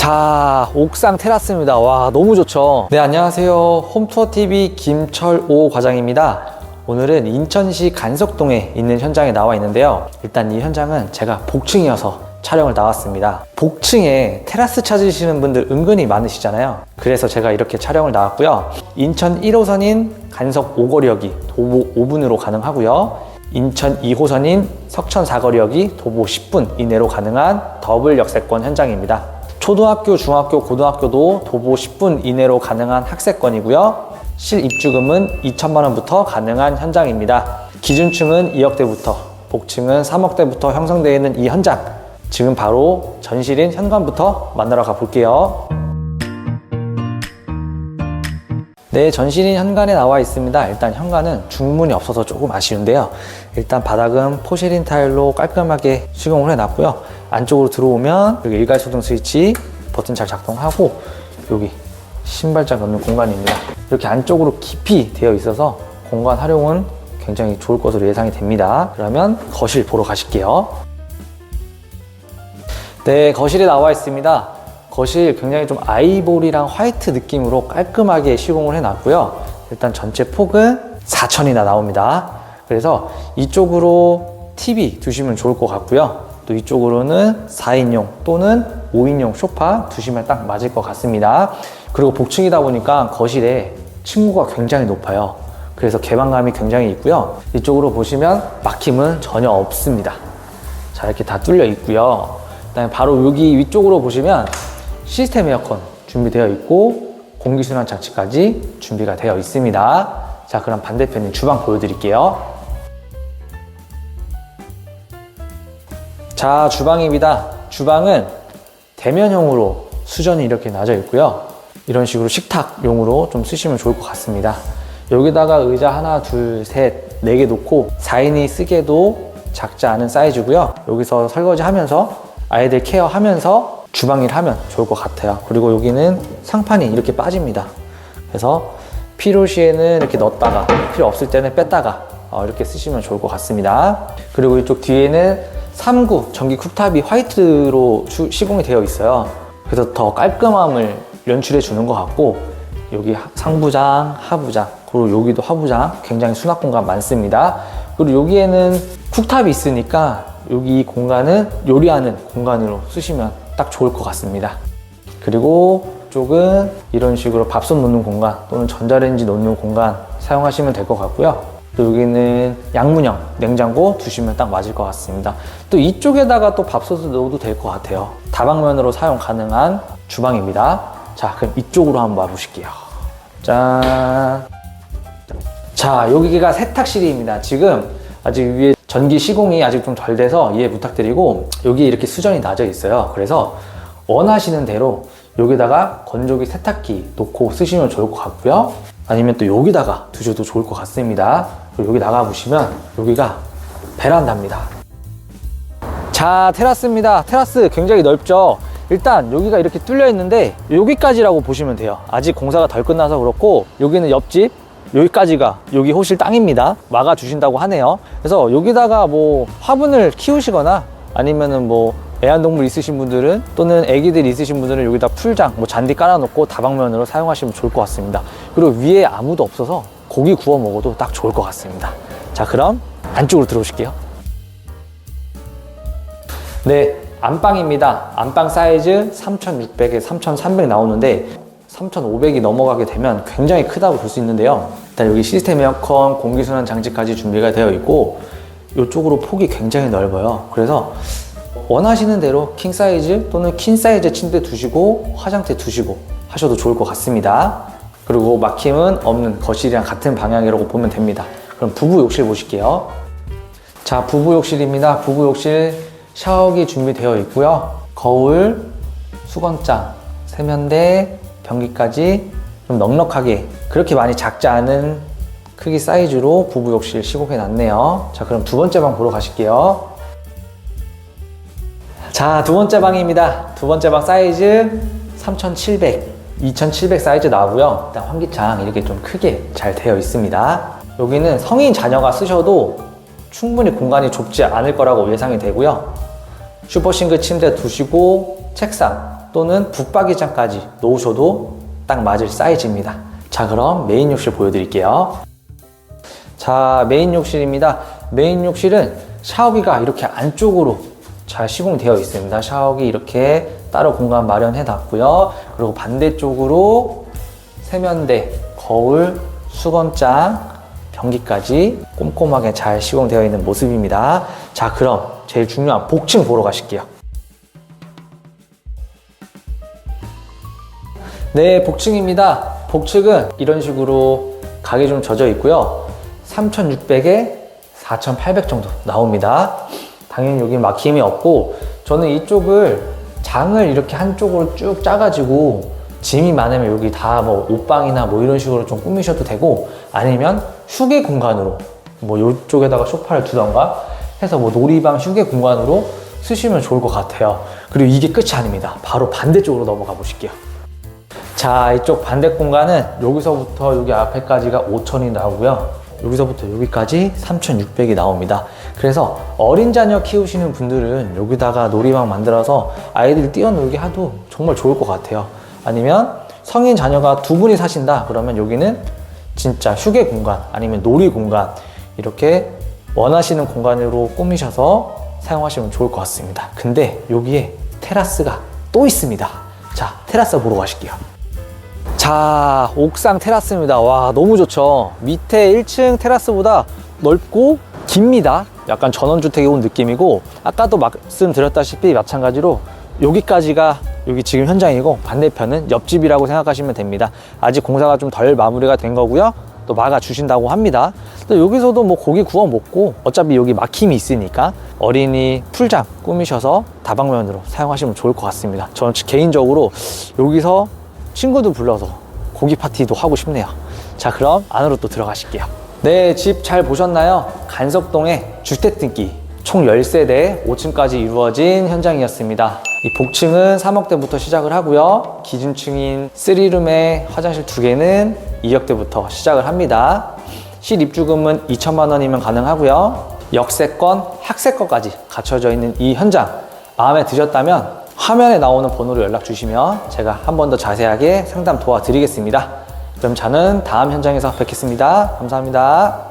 자, 옥상 테라스입니다. 와, 너무 좋죠? 네, 안녕하세요. 홈투어TV 김철오 과장입니다. 오늘은 인천시 간석동에 있는 현장에 나와 있는데요. 일단 이 현장은 제가 복층이어서 촬영을 나왔습니다. 복층에 테라스 찾으시는 분들 은근히 많으시잖아요. 그래서 제가 이렇게 촬영을 나왔고요. 인천 1호선인 간석 5거리역이 도보 5분으로 가능하고요. 인천 2호선인 석천 4거리역이 도보 10분 이내로 가능한 더블 역세권 현장입니다. 초등학교, 중학교, 고등학교도 도보 10분 이내로 가능한 학세권이고요. 실입주금은 2천만 원부터 가능한 현장입니다. 기준층은 2억대부터, 복층은 3억대부터 형성되어 있는 이 현장. 지금 바로 전실인 현관부터 만나러 가볼게요. 네, 전실인 현관에 나와 있습니다. 일단 현관은 중문이 없어서 조금 아쉬운데요. 일단 바닥은 포시린 타일로 깔끔하게 시공을 해놨고요. 안쪽으로 들어오면 여기 일괄 소등 스위치 버튼 잘 작동하고 여기 신발장 넣는 공간입니다. 이렇게 안쪽으로 깊이 되어 있어서 공간 활용은 굉장히 좋을 것으로 예상이 됩니다. 그러면 거실 보러 가실게요. 네, 거실에 나와 있습니다. 거실 굉장히 좀 아이보리랑 화이트 느낌으로 깔끔하게 시공을 해놨고요. 일단 전체 폭은 4천이나 나옵니다. 그래서 이쪽으로 TV 두시면 좋을 것 같고요. 또 이쪽으로는 4인용 또는 5인용 소파 두시면 딱 맞을 것 같습니다. 그리고 복층이다 보니까 거실에 층고가 굉장히 높아요. 그래서 개방감이 굉장히 있고요. 이쪽으로 보시면 막힘은 전혀 없습니다. 자 이렇게 다 뚫려 있고요. 그다음에 바로 여기 위쪽으로 보시면 시스템 에어컨 준비되어 있고 공기순환 장치까지 준비가 되어 있습니다. 자 그럼 반대편인 주방 보여드릴게요. 자 주방입니다. 주방은 대면형으로 수전이 이렇게 놔져 있고요. 이런 식으로 식탁용으로 좀 쓰시면 좋을 것 같습니다. 여기다가 의자 하나, 둘, 셋, 네 개 놓고 4인이 쓰기에도 작지 않은 사이즈고요. 여기서 설거지 하면서 아이들 케어 하면서 주방일 하면 좋을 것 같아요. 그리고 여기는 상판이 이렇게 빠집니다. 그래서 필요시에는 이렇게 넣었다가 필요 없을 때는 뺐다가 어, 이렇게 쓰시면 좋을 것 같습니다. 그리고 이쪽 뒤에는 3구 전기 쿡탑이 화이트로 주- 시공이 되어 있어요. 그래서 더 깔끔함을 연출해 주는 것 같고 여기 하- 상부장, 하부장, 그리고 여기도 하부장 굉장히 수납 공간 많습니다. 그리고 여기에는 쿡탑이 있으니까 여기 공간은 요리하는 공간으로 쓰시면 딱 좋을 것 같습니다. 그리고 쪽은 이런 식으로 밥솥 놓는 공간 또는 전자레인지 놓는 공간 사용하시면 될 것 같고요. 또 여기는 양문형 냉장고 두시면 딱 맞을 것 같습니다. 또 이쪽에다가 또 밥솥을 넣어도 될 것 같아요. 다방면으로 사용 가능한 주방입니다. 자, 그럼 이쪽으로 한번 와보실게요. 짠. 자, 여기가 세탁실입니다. 지금 아직 위에 전기 시공이 아직 좀 덜 돼서 이해 부탁드리고 여기 이렇게 수전이 놔져 있어요. 그래서 원하시는 대로 여기다가 건조기 세탁기 놓고 쓰시면 좋을 것 같고요. 아니면 또 여기다가 두셔도 좋을 것 같습니다. 여기 나가 보시면 여기가 베란다입니다. 자, 테라스입니다. 테라스 굉장히 넓죠? 일단 여기가 이렇게 뚫려 있는데 여기까지라고 보시면 돼요. 아직 공사가 덜 끝나서 그렇고 여기는 옆집 여기까지가 여기 호실 땅입니다. 막아 주신다고 하네요. 그래서 여기다가 뭐 화분을 키우시거나 아니면은 뭐 애완동물 있으신 분들은 또는 애기들 있으신 분들은 여기다 풀장, 뭐 잔디 깔아놓고 다방면으로 사용하시면 좋을 것 같습니다. 그리고 위에 아무도 없어서 고기 구워 먹어도 딱 좋을 것 같습니다. 자, 그럼 안쪽으로 들어오실게요. 네, 안방입니다. 안방 사이즈 3600에 3300 나오는데 3500이 넘어가게 되면 굉장히 크다고 볼 수 있는데요. 일단 여기 시스템 에어컨, 공기순환 장치까지 준비가 되어 있고 이쪽으로 폭이 굉장히 넓어요. 그래서 원하시는 대로 킹 사이즈 또는 퀸 사이즈 침대 두시고 화장대 두시고 하셔도 좋을 것 같습니다. 그리고 막힘은 없는 거실이랑 같은 방향이라고 보면 됩니다. 그럼 부부 욕실 보실게요. 자, 부부 욕실입니다. 부부 욕실 샤워기 준비되어 있고요. 거울, 수건장, 세면대, 변기까지 좀 넉넉하게 그렇게 많이 작지 않은 크기 사이즈로 부부 욕실 시공해 놨네요. 자, 그럼 두 번째 방 보러 가실게요. 자, 두 번째 방입니다. 두 번째 방 사이즈 3700, 2700 사이즈 나오고요. 일단 환기창 이렇게 좀 크게 잘 되어 있습니다. 여기는 성인 자녀가 쓰셔도 충분히 공간이 좁지 않을 거라고 예상이 되고요. 슈퍼싱글 침대 두시고 책상 또는 붙박이장까지 놓으셔도 딱 맞을 사이즈입니다. 자, 그럼 메인 욕실 보여드릴게요. 자, 메인 욕실입니다. 메인 욕실은 샤워기가 이렇게 안쪽으로 잘 시공되어 있습니다. 샤워기 이렇게 따로 공간 마련해 놨고요. 그리고 반대쪽으로 세면대, 거울, 수건장, 변기까지 꼼꼼하게 잘 시공되어 있는 모습입니다. 자, 그럼 제일 중요한 복층 보러 가실게요. 네, 복층입니다. 복층은 이런 식으로 각이 좀 젖어 있고요. 3,600에 4,800 정도 나옵니다. 당연히 여기 막힘이 없고, 저는 이쪽을 장을 이렇게 한쪽으로 쭉 짜가지고 짐이 많으면 여기 다 뭐 옷방이나 뭐 이런 식으로 좀 꾸미셔도 되고, 아니면 휴게 공간으로 뭐 이쪽에다가 소파를 두던가 해서 뭐 놀이방 휴게 공간으로 쓰시면 좋을 것 같아요. 그리고 이게 끝이 아닙니다. 바로 반대쪽으로 넘어가 보실게요. 자, 이쪽 반대 공간은 여기서부터 여기 앞에까지가 5천이 나오고요. 여기서부터 여기까지 3,600이 나옵니다. 그래서 어린 자녀 키우시는 분들은 여기다가 놀이방 만들어서 아이들 뛰어놀게 해도 정말 좋을 것 같아요. 아니면 성인 자녀가 두 분이 사신다 그러면 여기는 진짜 휴게 공간 아니면 놀이 공간 이렇게 원하시는 공간으로 꾸미셔서 사용하시면 좋을 것 같습니다. 근데 여기에 테라스가 또 있습니다. 자, 테라스 보러 가실게요. 자, 옥상 테라스입니다. 와, 너무 좋죠. 밑에 1층 테라스보다 넓고 깁니다. 약간 전원주택에 온 느낌이고, 아까도 말씀드렸다시피 마찬가지로 여기까지가 여기 지금 현장이고, 반대편은 옆집이라고 생각하시면 됩니다. 아직 공사가 좀 덜 마무리가 된 거고요. 또 막아주신다고 합니다. 또 여기서도 뭐 고기 구워 먹고, 어차피 여기 막힘이 있으니까 어린이 풀장 꾸미셔서 다방면으로 사용하시면 좋을 것 같습니다. 저는 개인적으로 여기서 친구도 불러서 고기 파티도 하고 싶네요. 자, 그럼 안으로 또 들어가실게요. 네, 집 잘 보셨나요? 간석동의 주택등기 총 10세대 5층까지 이루어진 현장이었습니다. 이 복층은 3억대부터 시작을 하고요. 기준층인 3룸에 화장실 2개는 2억대부터 시작을 합니다. 실입주금은 2천만 원이면 가능하고요. 역세권, 학세권까지 갖춰져 있는 이 현장 마음에 드셨다면 화면에 나오는 번호로 연락 주시면 제가 한 번 더 자세하게 상담 도와드리겠습니다. 그럼 저는 다음 현장에서 뵙겠습니다. 감사합니다.